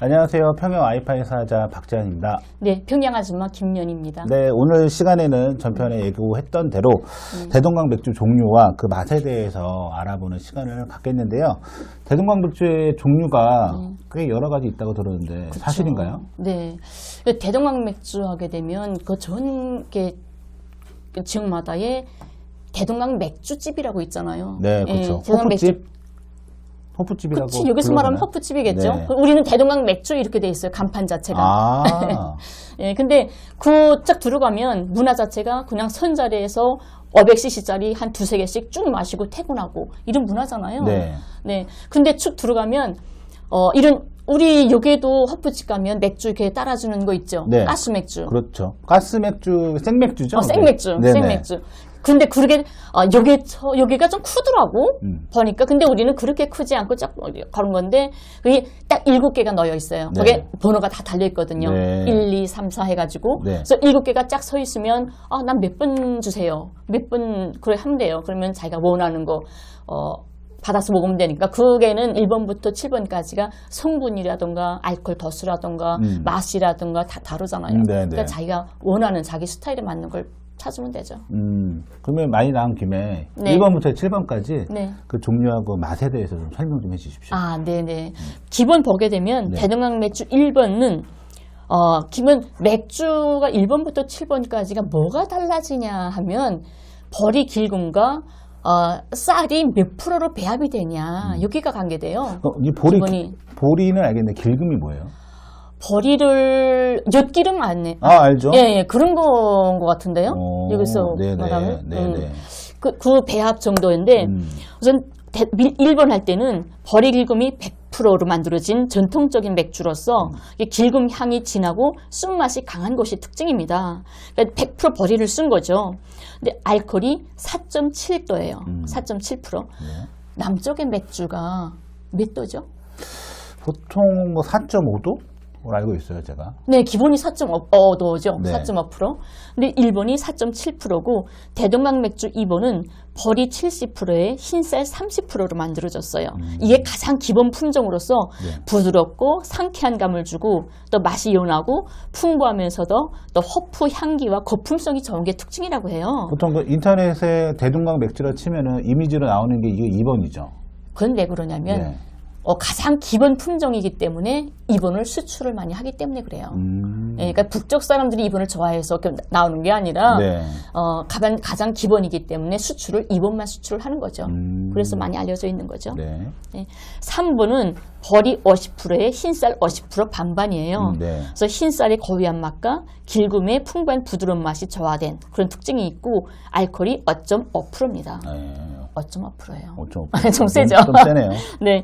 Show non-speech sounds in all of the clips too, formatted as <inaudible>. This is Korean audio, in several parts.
안녕하세요. 평영 와이파이 사자 박재환입니다. 네, 평양 아줌마 김연입니다. 네, 오늘 시간에는 전편에 예고했던 대로 음. 대동강 맥주 종류와 그 맛에 대해서 알아보는 시간을 갖겠는데요. 대동강 맥주의 종류가 꽤 여러 가지 있다고 들었는데 음. 그쵸. 사실인가요? 네. 그 대동강 맥주 하게 되면 그전게 지역마다의 대동강 맥주집이라고 있잖아요. 네, 그렇죠. 대동강 맥주. 호프집, 호프집이라고. 그치, 여기서 말하면? 허프집이겠죠. 네. 우리는 대동강 맥주 이렇게 돼 있어요. 간판 자체가. 아, <laughs> 예, 근데 그 쫙 들어가면 문화 자체가 그냥 선 자리에서 500cc짜리 한 두세 개씩 쭉 마시고 퇴근하고 이런 문화잖아요. 네. 네. 근데 쭉 들어가면 어 이런 우리 여기에도 허프집 가면 맥주 이렇게 따라주는 거 있죠. 네. 가스 맥주. 그렇죠. 가스 맥주, 생맥주죠? 어, 생맥주. 네. 생맥주. 근데 그러게 어, 여기 저 여기가 좀 크더라고 음. 보니까 근데 우리는 그렇게 크지 않고 쫙 그런 건데 그게 딱 일곱 개가 넣여 있어요. 네. 거기에 번호가 다 달려 있거든요. 네. 1, 2, 3, 4 해가지고 네. 그래서 일곱 개가 쫙 서 있으면 아 난 몇 분 주세요. 몇 분 그래 하면 돼요. 그러면 자기가 원하는 거 어. 받아서 먹으면 되니까 그게는 1번부터 7번까지가 성분이라던가 알코올 도수라던가 음. 맛이라던가 다 다르잖아요. 음, 네, 그러니까 네. 자기가 원하는 자기 스타일에 맞는 걸 찾으면 되죠. 음, 그러면 많이 나온 김에 네. 1번부터 7번까지 네. 그 종류하고 맛에 대해서 좀 설명 좀 해주십시오. 아, 네네. 기본 보게 되면 네. 대동강 맥주 1번은 어, 기본 맥주가 1번부터 7번까지가 뭐가 달라지냐 하면 벌이 길금과 어, 쌀이 몇 프로로 배합이 되냐 여기가 관계돼요. 어, 이 보리, 기본이. 보리는 알겠는데 길금이 뭐예요? 버리를 엿기름 안에 아, 알죠? 예, 예, 그런 거인 것 같은데요. 어, 여기서 네네, 말하면 네네. 음, 그, 그 배합 정도인데 음. 우선 대, 1번 할 때는 버리 길금이 100%로 만들어진 전통적인 맥주로서 이게 길금 향이 진하고 쓴맛이 강한 것이 특징입니다. 그러니까 100% 버리를 쓴 거죠. 근데 알코올이 4.7도예요. 음. 4.7%. 네. 남쪽의 맥주가 몇 도죠? 보통 뭐 4.5도? 로 알고 있어요, 제가. 네, 기본이 4.5도죠. 네. 4.5%. 근데 일본이 4.7%고 대동강 맥주 2번은 벌이 70%에 흰쌀 30%로 만들어졌어요. 이게 가장 기본 품종으로서 네. 부드럽고 상쾌한 감을 주고 또 맛이 연하고 풍부하면서도 또 허프 향기와 거품성이 좋은 게 특징이라고 해요. 보통 그 인터넷에 대동강 맥주라 치면은 이미지로 나오는 게 이게 2번이죠. 그건 왜 그러냐면 네. 어, 가장 기본 품종이기 때문에 이번을 수출을 많이 하기 때문에 그래요. 음. 예, 그러니까 북쪽 사람들이 이번을 좋아해서 나오는 게 아니라 네. 어, 가장, 가장 기본이기 때문에 수출을 2번만 수출을 하는 거죠. 음. 그래서 많이 알려져 있는 거죠. 네. 네. 3번은 벌이 50%에 흰쌀 50% 반반이에요. 음, 네. 그래서 흰쌀의 고유한 맛과 길금의 풍부한 부드러운 맛이 조화된 그런 특징이 있고 알코올이 5.5%입니다. 네. 5.5%예요. 5.5. <laughs> 좀 세죠? 좀 세네요. <laughs> 네.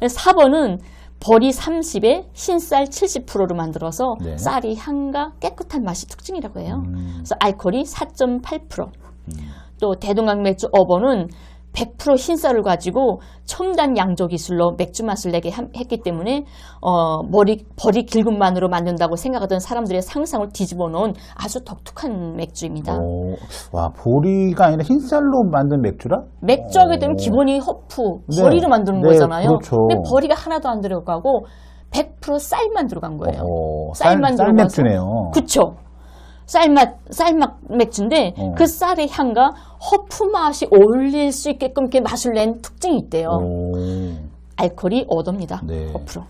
4번은 벌이 30에 흰쌀 70%로 만들어서 네. 쌀이 향과 깨끗한 맛이 특징이라고 해요. 음. 그래서 알코올이 4.8%. 또 대동강 맥주 5번은 100% 흰쌀을 가지고 첨단 양조 기술로 맥주 맛을 내게 함- 했기 때문에 어, 머리 벌이 길금만으로 만든다고 생각하던 사람들의 상상을 뒤집어 놓은 아주 독특한 맥주입니다. 오, 와, 보리가 아니라 흰쌀로 만든 맥주라? 맥주 하게 되면 오. 기본이 허프, 네. 버리로 만드는 네, 거잖아요. 그렇죠. 근데 버리가 하나도 안 들어가고 100% 쌀만 들어간 거예요. 어, 쌀만 쌀, 쌀 들어가서. 맥주네요. 그쵸? 쌀맛, 쌀맛 맥주인데 어. 그 쌀의 향과 허프 맛이 어울릴 수 있게끔 이렇게 맛을 낸 특징이 있대요. 오. 알코올이 5도입니다. 네. 5%.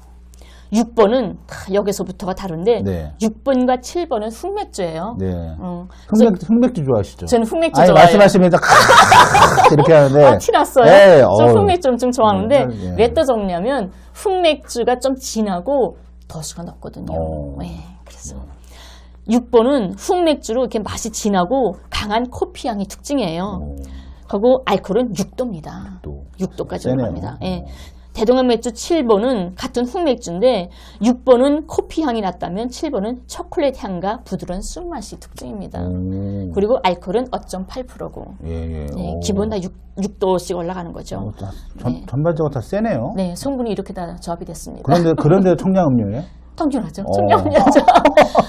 6번은 여기서부터가 다른데 네. 6번과 7번은 흑맥주예요. 네. 어, 흑맥, 흑맥주 좋아하시죠? 저는 흑맥주 아니, 좋아해요. 말씀하시면서 이렇게 하는데. 아, 티났어요? 네, 저. 흑맥주 엄청 좋아하는데 네, 네. 왜또 좋냐면 흑맥주가 좀 진하고 도수가 높거든요. 어. 네, 그래서 6번은 흑맥주로 이렇게 맛이 진하고 강한 커피 향이 특징이에요. 오, 그리고 알코올은 6도입니다. 또. 6도 까지 세네요. 올라갑니다. 예. 어. 대동강 맥주 7번은 같은 흑맥주인데 6번은 커피 향이 났다면 7번은 초콜릿 향과 부드러운 술맛이 특징입니다. 오. 그리고 알코올은 5.8%고 예, 예. 네, 오. 기본 다 6, 도씩 올라가는 거죠. 어, 다, 전, 네. 전반적으로 다 세네요. 네, 성분이 이렇게 다 조합이 됐습니다. 그런데, 그런데 청량음료예요? <laughs> 당연하죠. 어. 청량음료 죠.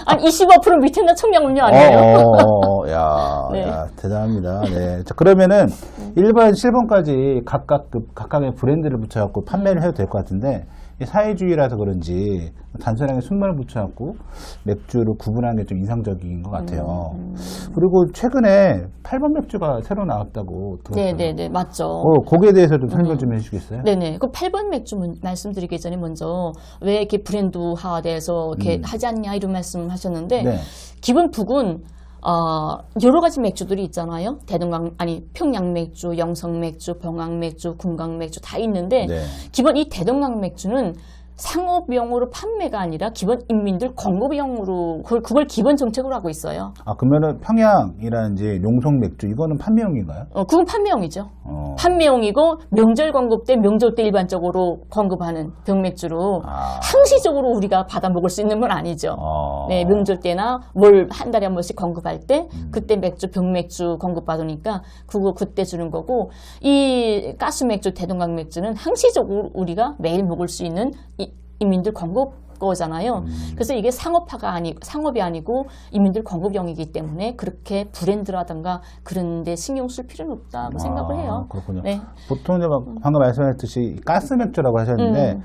아니, 25% 밑에는 청량음료 아니에요? 어, 어, 어. <laughs> 야, 네. 야, 대단합니다. 네. 자, 그러면은 1번, 7번까지 각각 그 각각의 브랜드를 붙여갖고 판매를 해도 될 것 같은데 이 사회주의라서 그런지 단순하게 순말을 붙여갖고 맥주를 구분하는 게좀 이상적인 것 같아요. 음, 그리고 최근에 8번 맥주가 새로 나왔다고 들었어요. 네네네, 맞죠. 어, 거기에 대해서 좀 설명 좀 해주시겠어요? 네네. 그 8번 맥주 문- 말씀드리기 전에 먼저 왜 이렇게 브랜드화돼서 이렇게 하지 않냐 이런 말씀을 하셨는데 네. 기본 북은 어, 여러 가지 맥주들이 있잖아요. 대동강 아니 평양 맥주, 영성 맥주, 병양 맥주, 군강 맥주 다 있는데 네. 기본 이 대동강 맥주는 상업용으로 판매가 아니라 기본 인민들 공급용으로 그걸, 그걸 기본 정책으로 하고 있어요. 아, 그러면은 평양이라든지 용성 맥주, 이거는 판매용인가요? 어, 그건 판매용이죠. 어. 판매용이고 명절 공급 때 명절 때 일반적으로 공급하는 병맥주로 아. 항시적으로 우리가 받아 먹을 수 있는 건 아니죠. 어. 네, 명절 때나 월 한 달에 한 번씩 공급할 때 음. 그때 맥주 병맥주 공급 받으니까 그거 그때 주는 거고 이 가스 맥주 대동강 맥주는 항시적으로 우리가 매일 먹을 수 있는 이, 인민들 공급 거잖아요. 음. 그래서 이게 상업화가 아니 상업이 아니고 인민들 공급용이기 때문에 그렇게 브랜드라든가 그런데 신경 쓸 필요는 없다고 생각을 해요. 아, 그렇군요. 네. 보통 이제 막 방금 말씀하셨듯이 가스 맥주라고 하셨는데 음.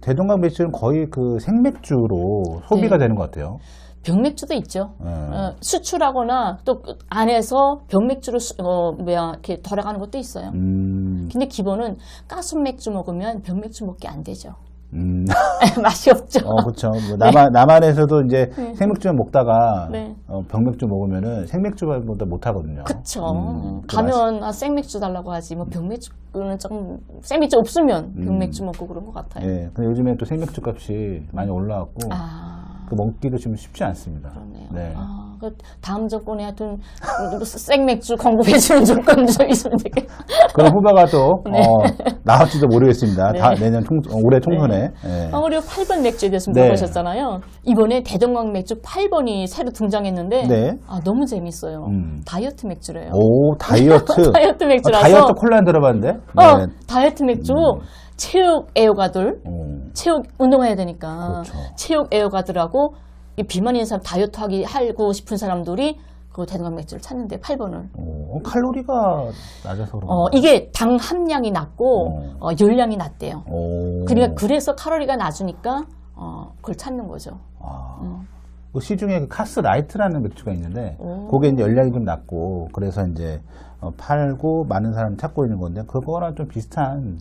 대동강 맥주는 거의 그 생맥주로 소비가 네. 되는 것 같아요. 병맥주도 있죠. 네. 어, 수출하거나 또그 안에서 병맥주로 수- 어, 뭐야 이렇게 돌아가는 것도 있어요. 음, 근데 기본은 가스 맥주 먹으면 병맥주 먹기 안 되죠. 음, <laughs> 맛이 없죠. 어, 그렇죠. 뭐 남한 남한에서도 이제 네. 생맥주 먹다가 네. 어, 병맥주 먹으면은 생맥주보다 못 하거든요. 그쵸. 음, 그 가면 아, 생맥주 달라고 하지. 뭐 병맥주는 좀 생맥주 없으면 음. 병맥주 먹고 그런 것 같아요. 예, 근데 요즘에 또 생맥주 값이 많이 올라왔고 아. 그 먹기도 좀 쉽지 않습니다. 그러네요. 네. 아, 그 다음 정권에 하여튼 생맥주 공급해주는 조건 좀 있으면 되겠 그런 후보가 또 네. 어, 나올지도 모르겠습니다. 네. 다 내년 총, 어, 올해 총선에. 예. 아, 그리고 8번 맥주에 대해서 네. 물어보셨잖아요. 이번에 대동강 맥주 8번이 새로 등장했는데 네. 아, 너무 재밌어요. 음. 다이어트 맥주래요. 오 다이어트. <laughs> 다이어트 어, 맥주라서 다이어트 콜라 들어봤는데. 어, 네. 다이어트 맥주 음. 체육 애호가들 어. 체육 운동해야 되니까 그렇죠. 체육 애호가들하고 이 비만 있는 사람 다이어트 하기 하고 싶은 사람들이 그 대동강 맥주를 찾는데 8번을 어, 칼로리가 낮아서 그런가? 어, 이게 당 함량이 낮고 어. 어, 열량이 낮대요. 오. 그러니까 그래서 칼로리가 낮으니까 어, 그걸 찾는 거죠. 아. 음. 그 시중에 그 카스 라이트라는 맥주가 있는데 오. 그게 이제 열량이 좀 낮고 그래서 이제 어, 팔고 많은 사람이 찾고 있는 건데 그거랑 좀 비슷한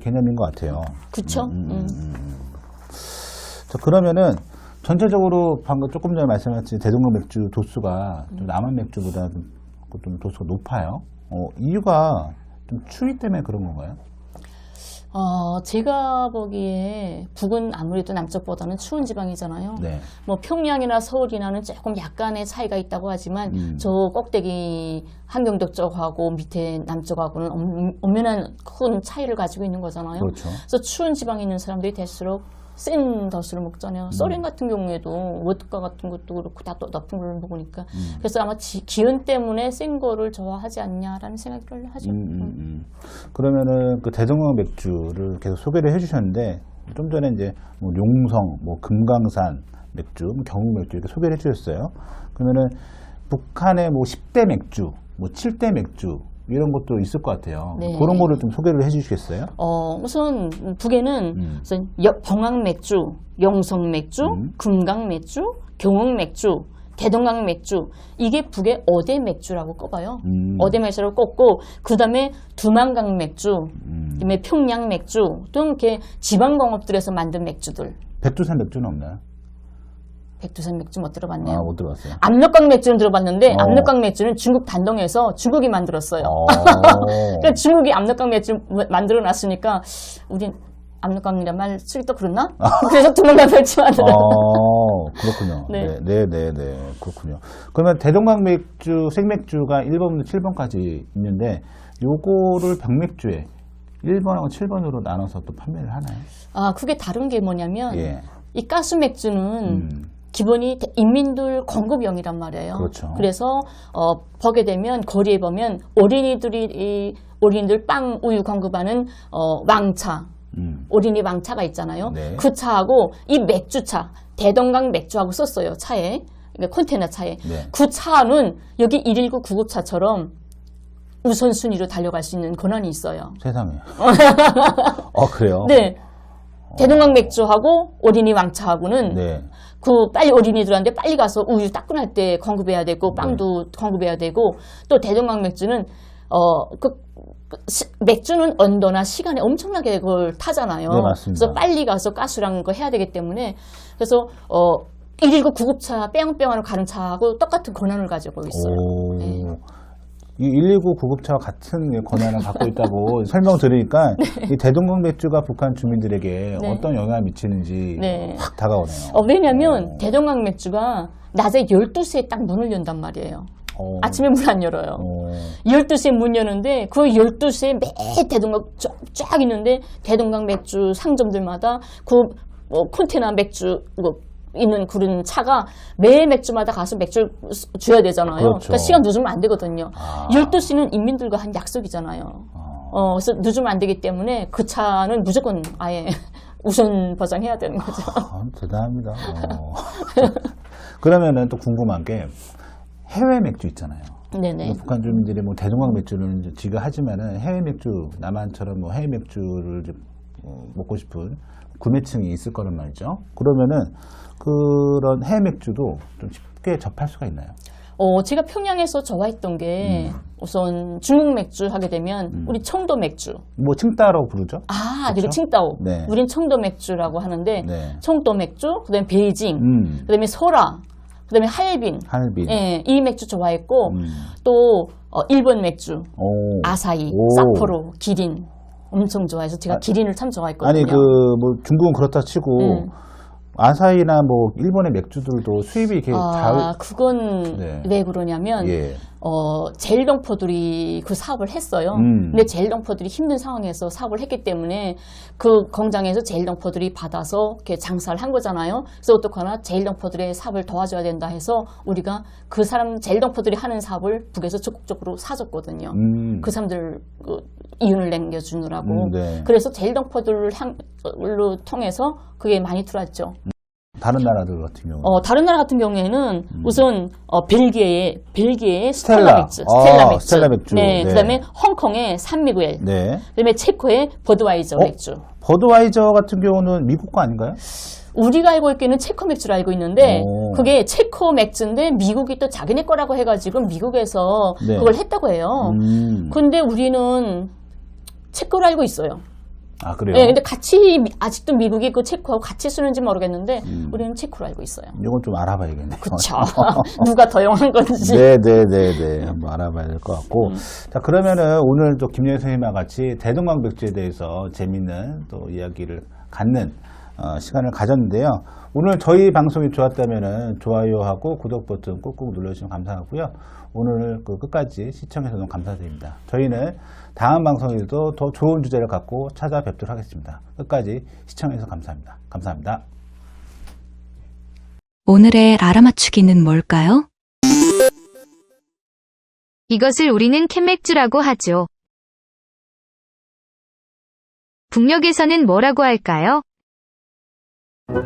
개념인 것 같아요. 그쵸? 음. 자 그러면은 전체적으로 방금 조금 전에 말씀하신 대동강 맥주 도수가 좀 남한 맥주보다 좀, 좀 도수가 높아요. 어, 이유가 좀 추위 때문에 그런 건가요? 어, 제가 보기에 북은 아무래도 남쪽보다는 추운 지방이잖아요. 네. 뭐 평양이나 서울이나는 조금 약간의 차이가 있다고 하지만 음. 저 꼭대기 한경도 쪽하고 밑에 남쪽하고는 엄- 엄연한 큰 차이를 가지고 있는 거잖아요. 그렇죠. 그래서 추운 지방에 있는 사람들이 될수록 센 덫을 먹잖아요. 음. 소련 같은 경우에도 워드카 같은 것도 그렇고 다또 높은 걸 먹으니까. 음. 그래서 아마 지- 기온 때문에 센 거를 좋아하지 않냐라는 생각을 하죠. 음, 음, 음. 그러면은 그 대동강 맥주를 계속 소개를 해주셨는데 좀 전에 이제 뭐 용성, 뭐 금강산 맥주, 뭐 경북 맥주 이렇게 소개를 해주셨어요. 그러면은 북한의 뭐 10대 맥주, 뭐 7대 맥주 이런 것도 있을 것 같아요. 네. 그런 거를 좀 소개를 해주시겠어요? 어, 우선 북에는 음. 우선 여- 병항 맥주, 영성 맥주, 음. 금강 맥주, 경흥 맥주, 대동강 맥주 이게 북의 어대 맥주라고 꼽아요. 음. 어대 맥주라고 꼽고 그 다음에 두만강 맥주, 음. 그다음에 평양 맥주 또 이렇게 지방 공업들에서 만든 맥주들. 백두산 맥주는 없나요? 백두산 맥주 못 들어봤네요. 아, 못 들어봤어요. 압력강 맥주는 들어봤는데 어. 압력강 맥주는 중국 단동에서 중국이 만들었어요. 어. <laughs> 그러니까 중국이 압력강 맥주 만들어 놨으니까 우린 압력강이란 말 쓰기 또 그렇나? <laughs> 그래서 두만강 맥주 만 들어. 어, 그렇군요. <laughs> 네. 네, 네, 네, 네. 그렇군요. 그러면 대동강 맥주, 생맥주가 1번부터 7번까지 있는데, 요거를 병맥주에 1번하고 7번으로 나눠서 또 판매를 하나요? 아 그게 다른 게 뭐냐면 예. 이 가스 맥주는 음, 기본이 대- 인민들 공급용이란 말이에요. 그렇죠. 그래서 어, 보게 되면 거리에 보면 어린이들이 이 어린이들 빵 우유 공급하는 어, 왕차 음. 어린이 왕차가 있잖아요. 네. 그 차하고 이 맥주차 대동강 맥주하고 썼어요 차에 그러니까 컨테이너 차에 네. 그 차는 여기 119 구급차처럼 우선순위로 달려갈 수 있는 권한이 있어요. 세상에. 어, <laughs> 그래요? 네. 대동강 맥주하고 어린이 왕차하고는 네. 그 빨리 어린이 들한테 빨리 가서 우유 따끈할 때 공급해야 되고 빵도 네. 공급해야 되고 또 대동강 맥주는 어그 맥주는 언더나 시간에 엄청나게 그걸 타잖아요. 네, 맞습니다. 그래서 빨리 가서 가스랑 거 해야 되기 때문에 그래서 어119 구급차 뺑뺑하러 가는 차하고 똑같은 권한을 가지고 있어요. 오. 네. 이 119 구급차와 같은 권한을 갖고 있다고 <laughs> 설명 들으니까 이 대동강 맥주가 북한 주민들에게 네. 어떤 영향을 미치는지 네. 확 다가오네요. 어, 왜냐면 대동강 맥주가 낮에 12시에 딱 문을 연단 말이에요. 어. 아침에 문 안 열어요. 어. 12시에 문 여는데 그 12시에 매 대동강 쫙, 쫙 있는데 대동강 맥주 상점들마다 그 뭐, 콘테나 맥주 뭐 있는 그런 차가 매 맥주마다 가서 맥주 줘야 되잖아요. 그렇죠. 러니까 시간 늦으면 안 되거든요. 아. 12시는 인민들과 한 약속이잖아요. 어. 어, 그래서 늦으면 안 되기 때문에 그 차는 무조건 아예 <laughs> 우선 보장해야 되는 거죠. 아, <laughs> 대단합니다. 어. <laughs> 그러면은 또 궁금한 게 해외 맥주 있잖아요. 네네. 북한 주민들이 뭐 대동강 맥주를 이제 지가 하지만은 해외 맥주 남한처럼 뭐 해외 맥주를 어, 먹고 싶은 구매층이 있을 거란 말이죠. 그러면은 그런 해외 맥주도 좀 쉽게 접할 수가 있나요? 어, 제가 평양에서 좋아했던 게 음. 우선 중국 맥주 하게 되면 우리 청도 맥주. 뭐 칭따라고 부르죠? 아? 그리고 칭따오. 네. 우린 청도 맥주라고 하는데 네. 청도 맥주, 그다음에 베이징, 음, 그다음에 소라, 그다음에 할빈. 할빈. 예, 이 맥주 좋아했고 음. 또 어, 일본 맥주, 오. 아사히, 오. 사포로, 기린 엄청 좋아해서 제가 기린을 참 좋아했거든요. 아니 그 뭐 중국은 그렇다 치고 음. 아사히나 뭐 일본의 맥주들도 수입이 이렇게 아, 그건 네. 왜 그러냐면 잘 예. 어, 제일동포들이 그 사업을 했어요. 음. 근데 제일동포들이 힘든 상황에서 사업을 했기 때문에 그 공장에서 제일동포들이 받아서 이렇게 장사를 한 거잖아요. 그래서 어떡하나 제일동포들의 사업을 도와줘야 된다 해서 우리가 그 사람 제일동포들이 하는 사업을 북에서 적극적으로 사줬거든요. 음. 그 사람들 그 이윤을 남겨주느라고. 음, 네. 그래서 제일동포들을 향로 통해서 그게 많이 들어왔죠. 다른 나라들 같은 경우. 어, 다른 나라 같은 경우에는 우선 어, 벨기에의 벨기에의 스텔라. 스텔라 맥주, 아, 스텔라 맥주, 스텔라 맥주. 네, 네. 그다음에 홍콩의 산미구엘, 네. 그다음에 체코의 버드와이저 어? 맥주. 버드와이저 같은 경우는 미국 거 아닌가요? 우리가 알고 있기는 체코 맥주를 알고 있는데 오. 그게 체코 맥주인데 미국이 또 자기네 거라고 해가지고 미국에서 네. 그걸 했다고 해요. 음. 근데 우리는 체코로 알고 있어요. 아 그래요? 네, 근데 같이 미- 아직도 미국이 그 체코하고 같이 쓰는지 모르겠는데 음. 우리는 체코로 알고 있어요. 이건 좀 알아봐야겠네요. 그쵸. <laughs> 누가 더 영한 건지. 네네네네 한번 알아봐야 될것 음. 같고 자 그러면은 오늘 또 김영희 선생님과 같이 대동강 맥주에 대해서 재밌는 또 이야기를 갖는 어, 시간을 가졌는데요 오늘 저희 방송이 좋았다면은 좋아요하고 구독 버튼 꾹꾹 눌러주시면 감사하고요 오늘 그 끝까지 시청해서 너무 감사드립니다 저희는 다음 방송에도 더 좋은 주제를 갖고 찾아뵙도록 하겠습니다 끝까지 시청해서 감사합니다 감사합니다. 오늘의 알아맞추기는 뭘까요? 이것을 우리는 캔맥주라고 하죠. 북녘에서는 뭐라고 할까요? 와